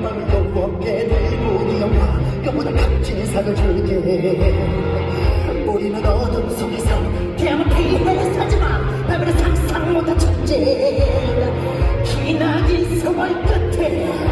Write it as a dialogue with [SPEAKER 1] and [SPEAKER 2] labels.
[SPEAKER 1] 맘이 더 없게 되고요 없나 영원한 값진 사을 줄게. 우리는 어둠 속에서 태양을 피해 사지마 밤에는 상상 못한 천재 기나긴 세월 끝에